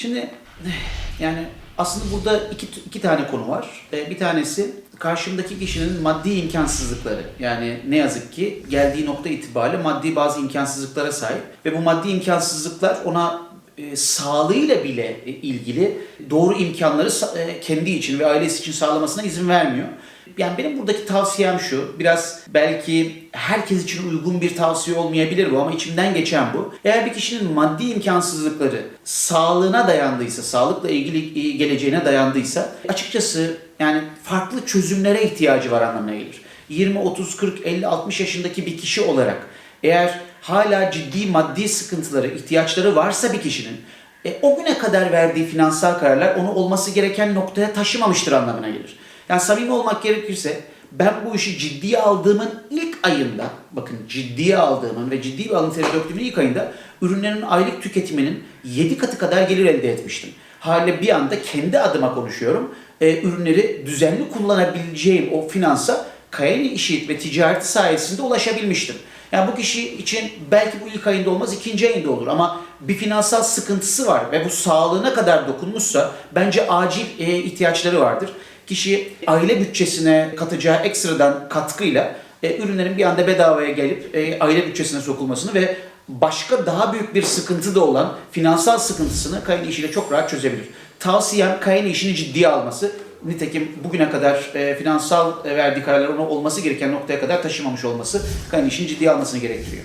Şimdi yani aslında burada iki, iki tane konu var. Ee, Bir tanesi karşımdaki kişinin maddi imkansızlıkları. Yani ne yazık ki geldiği nokta itibariyle maddi bazı imkansızlıklara sahip. Ve bu maddi imkansızlıklar ona e, sağlığıyla bile e, ilgili doğru imkanları e, kendi için ve ailesi için sağlamasına izin vermiyor. Yani benim buradaki tavsiyem şu, biraz belki herkes için uygun bir tavsiye olmayabilir bu ama içimden geçen bu. Eğer bir kişinin maddi imkansızlıkları sağlığına dayandıysa, sağlıkla ilgili geleceğine dayandıysa açıkçası yani farklı çözümlere ihtiyacı var anlamına gelir. 20, 30, 40, 50, 60 yaşındaki bir kişi olarak eğer hala ciddi maddi sıkıntıları, ihtiyaçları varsa bir kişinin e, o güne kadar verdiği finansal kararlar onu olması gereken noktaya taşımamıştır anlamına gelir. Yani samimi olmak gerekirse ben bu işi ciddiye aldığımın ilk ayında, bakın ciddiye aldığımın ve ciddi bir alın teri döktüğümün ilk ayında ürünlerin aylık tüketiminin 7 katı kadar gelir elde etmiştim. Haliyle bir anda kendi adıma konuşuyorum. E, ürünleri düzenli kullanabileceğim o finansa Kayani işi ve ticareti sayesinde ulaşabilmiştim. Yani bu kişi için belki bu ilk ayında olmaz, ikinci ayında olur ama bir finansal sıkıntısı var ve bu sağlığına kadar dokunmuşsa bence acil e, ihtiyaçları vardır. Kişi aile bütçesine katacağı ekstradan katkıyla e, ürünlerin bir anda bedavaya gelip e, aile bütçesine sokulmasını ve başka daha büyük bir sıkıntı da olan finansal sıkıntısını kayın işiyle çok rahat çözebilir. Tavsiyem kayın işini ciddiye alması. Nitekim bugüne kadar e, finansal e, verdiği kararlar ona olması gereken noktaya kadar taşımamış olması kayın işini ciddiye almasını gerektiriyor.